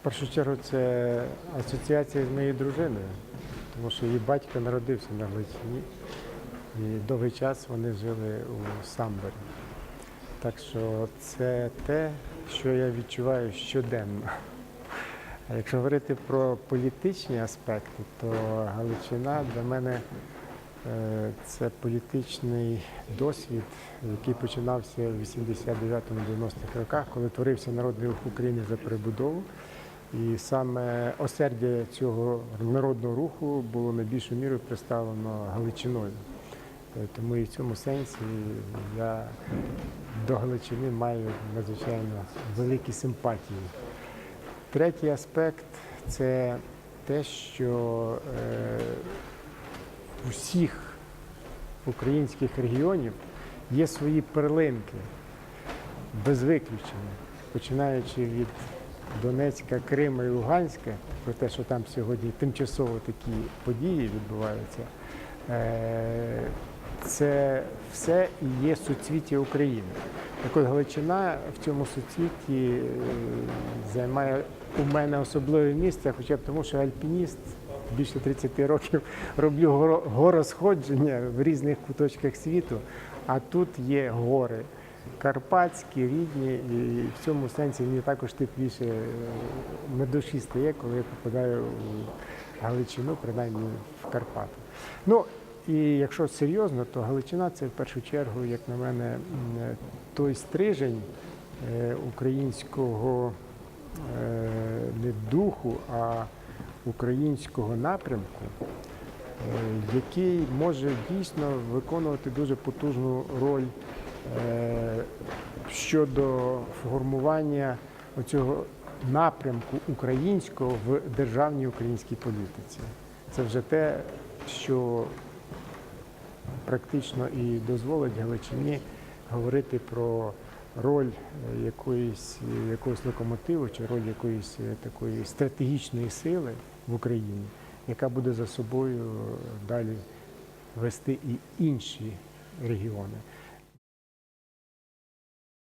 В першу чергу це асоціація з моєю дружиною, тому що її батько народився на Галичині і довгий час вони жили у Самборі. Так що це те, що я відчуваю щоденно. А якщо говорити про політичні аспекти, то Галичина для мене е, це політичний досвід, який починався в 89-90-х роках, коли творився Народний рух України за перебудову. І саме осердя цього народного руху було найбільшою мірою представлено Галичиною. Е, Тому і в цьому сенсі я до Галичини маю надзвичайно великі симпатії. Третій аспект це те, що е, усіх українських регіонів є свої перлинки, без виключення, починаючи від Донецька, Крима і Луганська, про те, що там сьогодні тимчасово такі події відбуваються, е, це все і є суцвіття України. Так от Галичина в цьому суцвіті е, займає у мене особливе місце, хоча б тому, що альпініст більше 30 років роблю горо- горосходження в різних куточках світу, а тут є гори. Карпатські, рідні, і в цьому сенсі мені також тепліше е, душі стає, коли я попадаю у Галичину, принаймні в Карпати. Ну і якщо серйозно, то Галичина це в першу чергу, як на мене, той стрижень е, українського е, не духу, а українського напрямку, який може дійсно виконувати дуже потужну роль щодо формування оцього напрямку українського в державній українській політиці. Це вже те, що практично і дозволить Галичині говорити про роль е, якоїсь, якогось локомотиву чи роль якоїсь е, такої стратегічної сили в Україні, яка буде за собою далі вести і інші регіони.